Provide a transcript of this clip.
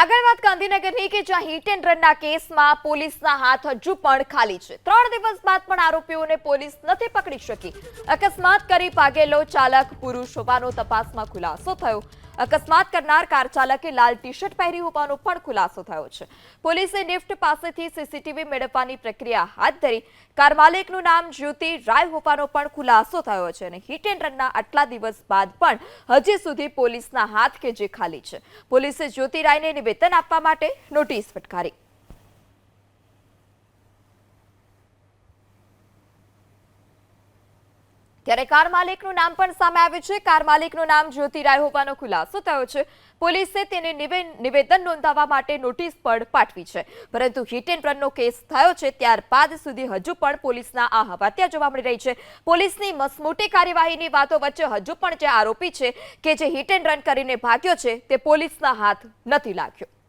આગળ વાત ગાંધીનગરની કે જ્યાં હિટ એન્ડ રનના કેસમાં પોલીસના હાથ હજુ પણ ખાલી છે. ત્રણ દિવસ બાદ પણ આરોપીઓને પોલીસ નથી પકડી શકી. અકસ્માત કરી ભાગેલો ચાલક પુરુષ હોવાનો તપાસમાં ખુલાસો થયો. અકસ્માત કરનાર કાર ચાલકે લાલ ટી શર્ટ પહેરી હોવાનો પણ ખુલાસો થયો છે. પોલીસે નિફ્ટ પાસેથી સીસીટીવી મેળવવાની પ્રક્રિયા હાથ ધરી કાર માલિકનું નામ જ્યોતિ રાય હોવાનો પણ ખુલાસો થયો છે અને હિટ એન્ડ રનના આટલા દિવસ બાદ પણ હજી સુધી પોલીસના હાથ કે જે ખાલી છે. પોલીસે જ્યોતિ રાયને નિવેદન આપવા માટે નોટિસ ફટકારી. ત્યારે કાર માલિકનું નામ પણ સામે આવ્યું છે. કાર માલિકનું નામ જ્યોતિ રાય હોવાનો ખુલાસો થયો છે. પોલીસે તેને નિવે- નિવેદન નોંધાવવા માટે નોટિસ પણ પાઠવી છે. પરંતુ હિટ એન્ડ રનનો કેસ થયો છે ત્યારબાદ સુધી હજુ પણ પોલીસના આ હવાત્યા જોવા મળી રહી છે. પોલીસની મસમોટી કાર્યવાહીની વાતો વચ્ચે હજુ પણ જે આરોપી છે કે જે હિટ એન્ડ રન કરીને ભાગ્યો છે તે પોલીસના હાથ નથી લાગ્યો.